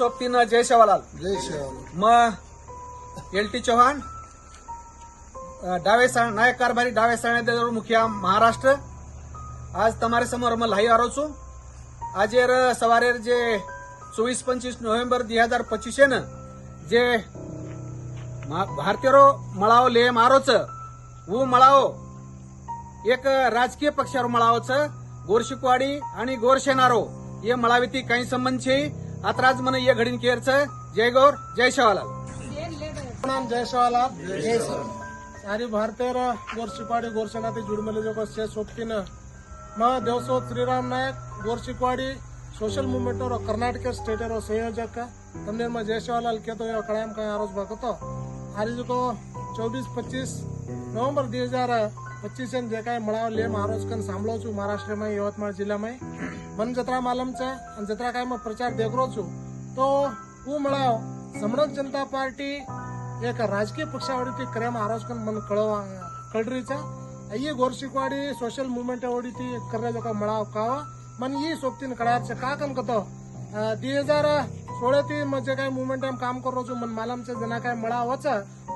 सोबतीनं जय सेवालाल जय शिवाजी मग L T Chavan અ, ડાવે સા- નાયક કારભારી ડાવે સાણેદર મુખિયા મહારાષ્ટ્ર આજ તમારી સમોર અમે લાઈ આવ્યો છું આજે ર- સવારે જે ચોવીસ પંચવીસ નવેમ્બર બે હજાર પચીસ છે ને જે મા- ભારતીયો મળાવો લે મારો છે હું મળાવો एक राजकीय पक्षावर मळावं છે गोर शिकवाडी आणि गोर शेनारो ये मळावीती काही संबंध છે आता आज ये या घडीन केरच जय गौर जय शहाला जय शहाला अरे भारतीय गोरशीपाडी गोरशना ते जुडमेले जो शे सोपती ना मा देवसो श्रीराम नायक गोरशीपाडी सोशल मुवमेंट रो कर्नाटक स्टेट और संयोजक का तुमने मैं जय शहालाल के तो कड़ा में कहीं आरोप भगत हो जो को चौबीस पच्चीस नवम्बर दिए हजार पच्चीस जण जे काय मळावले महाराज कन सांभळो छू महाराष्ट्र मय यवतमाळ जिल्हा मय मन जत्रा मालमचा आणि जत्रा काय मग प्रचार देखरो छू तो ऊ मळाव समरक जनता पार्टी एक राजकीय पक्षावाडी ती करे महाराज कन मन कळ कळरीचा. आई गोरशिकवाडी सोशल मुवमेंट आवडी ती कर जो का मळाव कावा. मन ई सोबतीन कळाचं का कन कतो दीड हजार सोळेती म्हणजे काय मुवमेंटाम काम करो जो आमचा जना काय मळा वच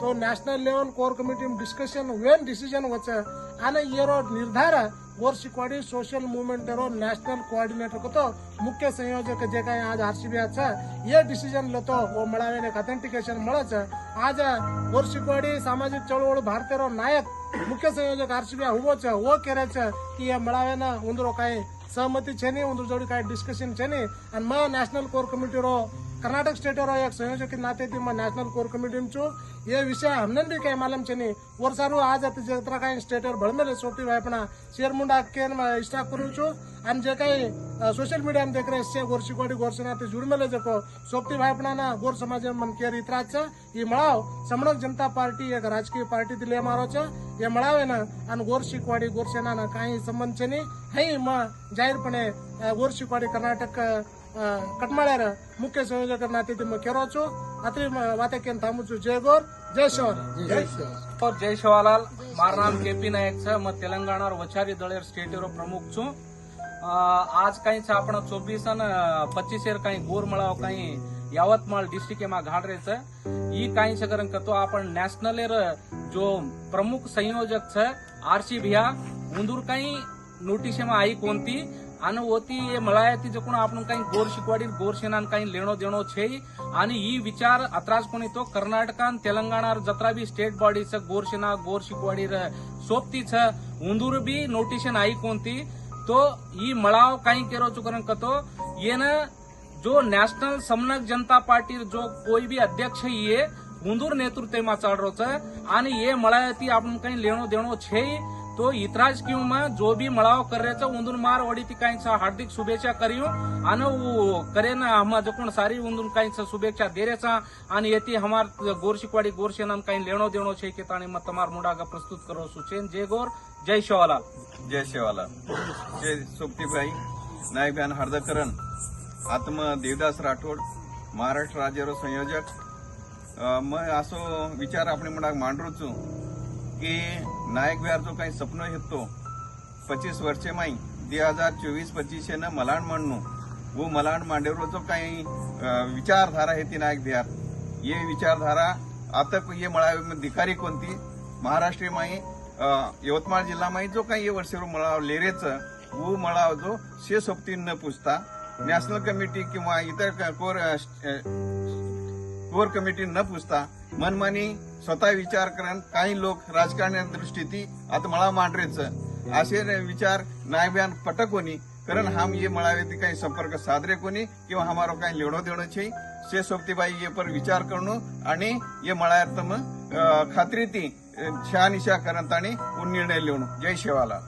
तो national level core committee discussion Wien decision वच आणि येरो निर्धार गोर शिकवाडी सोशल मूवमेंट रो नेशनल कोऑर्डिनेटर कोतो मुख्य संयोजक जे काय आज आरसीबी आचा ये डिसिजन लेतो वो मळावे ऑथेंटिकेशन मळच. आज गोर शिकवाडी सामाजिक चळवळ भारतीय नायक मुख्य संयोजक आरसीबी हुबोच वो हो केरायचं की या मळावे ना उंदरो काही सहमति సహమతి जोड़ी ಜೋಡಿ डिस्कशन ಡಿಸ್ಕಷನ್ ಚೆನ್ನಿ ಅಂಡ್ ಮಾ ನ್ಯಾಷನಲ್ ಕೋರ್ ಕಮಿಟಿ ರೋ ಕರ್ನಾಟಕ ಸ್ಟೇಟ್ ರೋ ಯಾಕೆ नाते थी मैं नेशनल कोर कमिटी में छू। ये विषय हमने भी कहीं मालूम छे और सारू आज आप जत्रा का स्टेट और बड़मेले सोपी अपना शेयर मुंडा के स्टाफ करू छू। आणि जे कहीं सोशल मीडिया में देख रहे से गोरशी गोर से नाते जुड़ मेले जको। सोपती वायपना ना गोर समाज मन केयर इतराज छ ये मळाव समणक जनता पार्टी एक राजकीय पार्टी दिले छ हे म्हणावे आणि गोरशिकवाडी गोरसेना काही संबंध नाही. हे मग जाहीरपणे गोरशिकवाडी कर्नाटक ಕಟ್ಮಾಳ್ಯಾರ ಮುಖ್ಯ ಸಂಯೋಜಕರನ್ನ ಅತಿಥಿ ಕೆರೋಚು ಅತ್ರಿ ವಾತಕ್ಕಿಂತ ತಾಮುಚು ಜಯ ಗೋರ್ थांबूचो. जय गोर जय शिवालाल मारा नाम के पी नायक है मग तेलंगाना वचारी दळ स्टेट रो प्रमुख छू. आज काही आपण चोवीस चौबीस पच्चीस काही गोर मळाव काही यावत डिस्ट्रिक्ट मा घाट रे छे ई काई से करण कतो आपण नेशनल जो प्रमुख संयोजक छ आरसी बिहार हुंदुर काई नोटिश मा आई कोणती? अन ओती ये मला ती जको आपनो काई गोर सिखवाडी गोरसेना ने काई लेनो देनो छे. आनि ई विचार अतरास कोणी तो कर्नाटका ने तेलंगाना जतरा भी स्टेट बॉडी गोर सेना गोर शिकवाडी सोपती छे. उंदुर भी नोटिशन आई कोणती? तो ई मलाव काई केरो छो कतो ये न जो नॅशनल समनक जनता पार्टी जो कोई भी अध्यक्ष ये हुंदूर नेतृत्व मा चालरो छे आणि ये मळायती आपण काही लेणो देणो छे तो इतराज क्यों मैं जो भी मड़ाव कर रहे थे उन मार वड़ी थी कहीं सा हार्दिक शुभेच्छा करी हूँ आन करे ना हम जो सारी उन दिन सा शुभेच्छा दे रहे था आन ये थी हमारे गोरशिकवाड़ी गोरशे नाम कहीं लेनो देणो छे की ताने मत तमार मुड़ा का प्रस्तुत करो सुचेन जय गोर जय शेवाला जय शेवाला जय सुक्ति भाई नायक बयान हरदकरण। आत्म देवदास राठोड महाराष्ट्र राज्यरो संयोजक. मग असो विचार आपण मनाक मांडूचू की नायक विहार जो काही सपन हेतो पच्चीस वर्षे माई दोन हजार चोवीस न मलाण मांडणू वो मलाण मांडेवरचो काही विचारधारा हे ती नायक विहार. ये विचारधारा आता ये मळा धिकारी कोणती? महाराष्ट्रीय माई यवतमाळ जिल्हा माई जो काही ये वर्षेवर मळाव लेरेचं वो मळाव जो शे सोबतीन न पुजता नॅशनल कमिटी किंवा इतर कोर कोर कमिटी न पुसता मनमानी स्वतः विचार करण काही लोक राजकारण्या दृष्टीती आता मळा मांडरेच. असे विचार नायब्यान पटक कोणी कारण हम ये मळावे काही संपर्क साधरे कोणी किंवा हमारो काही लेणो देणो छे. से सोबतीबाई ये पर विचार करणो आणि ये मळायात मग खात्री ती शहानिशा करत आणि निर्णय लिहणं जय शेवाला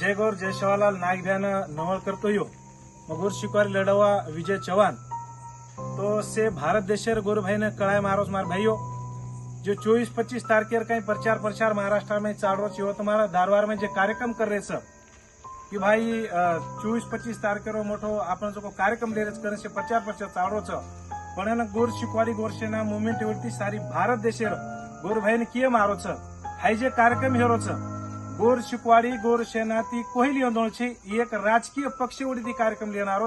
जय गौर जय शिवालाल. नायक ध्यान नवळ करतो यो हो. मगोर शिकवार लढवा विजय चव्हाण तो से भारत देशेर गोर भाई ने कळाय मारोस मार भाईयो जो चौबीस पच्चीस तारखेर कहीं प्रचार प्रचार महाराष्ट्र में चाल रो छियो तुम्हारा धारवाड़ में जो कार्यक्रम कर रहे सब कि भाई चौबीस पच्चीस तारखेरो मोठो आपण जो कार्यक्रम ले करे છે પ્રચાર પ્રચાર ચાલો છે પણ એને ગોર શીખવાડી ગોર સેના મુવમેન્ટ વરતી સારી ભારત દેશેર ગોર ભાઈને કિયે મારો છે હાઈ જે કાર્યક્રમ હેરો છે गोर शिकवाडी गोर सेनाती कोहली आंदोळची एक राजकीय पक्ष उडीती कार्यक्रम लिहिणार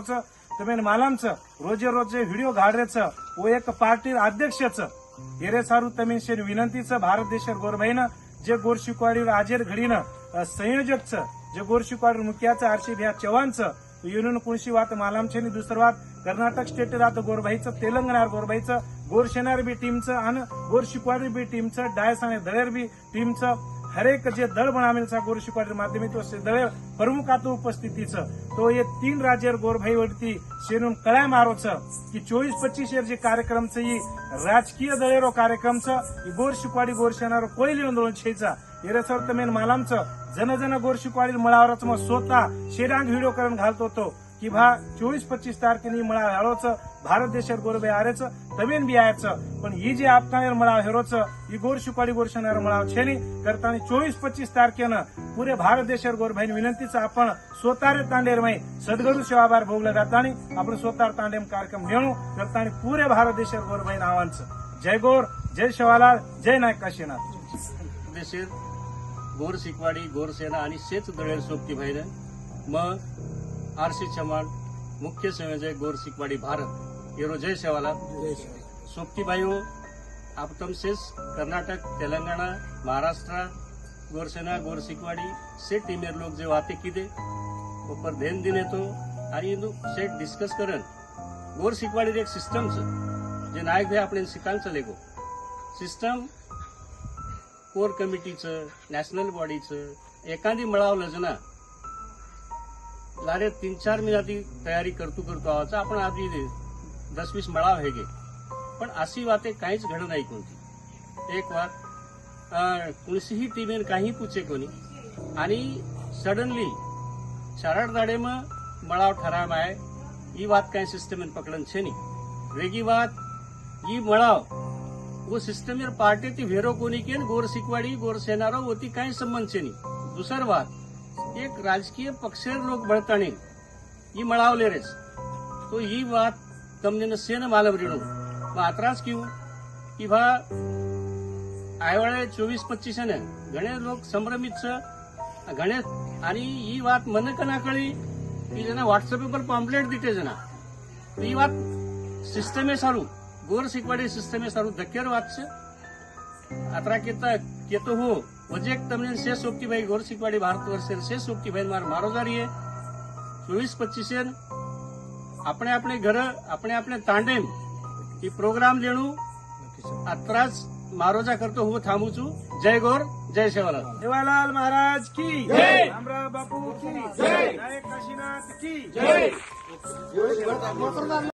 तुम्ही मालामच रोजे रोजे व्हिडिओ घाडरेच व एक पार्टी अध्यक्षच. येरे सारू तमी शेर विनंतीचं भारत देश गोर भाईन जे गोर शिकवाडी आजेर घडीन संयोजकच जे गोर शिकवाडी मुख्याचं आरशी भ्या चव्हाणचं युनियन कुणशी वात मालामचे आणि दुसरं वात कर्नाटक स्टेट रात गोरभाईचं तेलंगणार गोरभाईचं गोर शेनार बी टीमचं आणि गोर शिकवाडी बी टीमचं डायस आणि दळेर बी टीमचं हरेक जे दळ बनावेलचा गोर शिकवाडी माध्यमिक तो से दळ प्रमुख उपस्थितीचं. तो ये तीन राज्यर गोरभाईवरती शेरून कळ्या मारोच की चोवीस पच्चीस जे कार्यक्रमचं ही राजकीय दळेरो कार्यक्रमचं गोर शिकवाडी गोर शेणार कोयली आंदोलन छेचा. येरेसर तमेन मालामचं. जन जन गोर शिकवाडी मळावरच मग स्वतः शेरांग व्हिडिओ करून घालतो तो की भा चोवीस पच्चीस तारखेनी मळा हेळोचं भारत देशात गोरबाई आरेचं तमेन बी आयचं पण ही जे आपतानेर मला हेरोचं ही गोर शिकवाडी गोर शेणार मळाव छेली करताना चोवीस पच्चीस तारखेनं पुरे भारत देशात गोरभाईन विनंतीचं आपण स्वतारे तांडेर माई सद्गुरू सेवाबार भोगलं जातानी आपण स्वतार तांडेम कार्यक्रम घेणू करताना पुरे भारत देशात गोरभाईन आव्हानचं. जय गोर जय शिवालाल जय नायक काशीनाथ. गोर शिकवाडी गोरसेना आणि शेच दळेल सोबती भाईन मग आरसी चव्हाण मुख्य संयोजक गोर शिकवाडी भारत येरो जय सेवाला सोबती भाईओ आप तमसेच कर्नाटक तेलंगाना महाराष्ट्र गोरसेना गोर शिकवाडी से टीमेर लोक जे वाते किदे? ऊपर ध्यान दिन येतो आणि इंदू सेट डिस्कस करन. गोर शिकवाडी एक सिस्टमचं जे नायक भाई आपण शिकायचं लेगो सिस्टम कोर कमिटीचं नॅशनल बॉडीचं एखादी मळावलं ना लारे तीन चार महिन्याची तयारी करतो करतो आवाचा आपण आधी दस वीस मळाव हे गे पण अशी वाते काहीच घडत नाही कोणती. एक वात अं, कोणसीही टीमेन काही पूछे कोणी. आणि सडनली चाराड दाडे मग मळाव ठराव आहे ही वात काही सिस्टमेन पकडन छे नी. वेगळी वात ही मळाव. वो सिस्टमेर पार्टी ती व्हेरो कोणी केन गोर शिकवाडी गोर सेनारो व ती काही संबंध छे नी. दुसर वात एक राजकीय पक्षेर लोक बळताणे ही मळावले रेस तो ही वात तमने सेन मालम रिणू मग आत्राच किंवा की भा आयवाळे चोवीस पच्चीस ने घणे लोक संभ्रमित छ घणे आणि ही वात मन कना कळी की जना व्हॉट्सअप पर पॉम्पलेट दिते जना ही वात सिस्टमे सारू गोर शिकवाडी सिस्टमे सारू धक्केर વાત છે આતરા કેતા કેતો હું પ્રોજેક્ટ તમને શેષોક્તિભાઈ ગોરસીપાડી ભારત વર્ષે શેષોક્તિભાઈ મારે મારો કરીએ ચોવીસ પચીસે આપણે આપણે ઘરે આપણે આપણે તાંડેમ એ પ્રોગ્રામ લેણું. આ જ મારોજા કરતો હું થામું છું. જય ગોર જય સેવાલાલ. સેવાલાલ મહારાજ કી. જય! રામરા બાપુ કી. જય! નાયક કાશીનાથ કી. જય.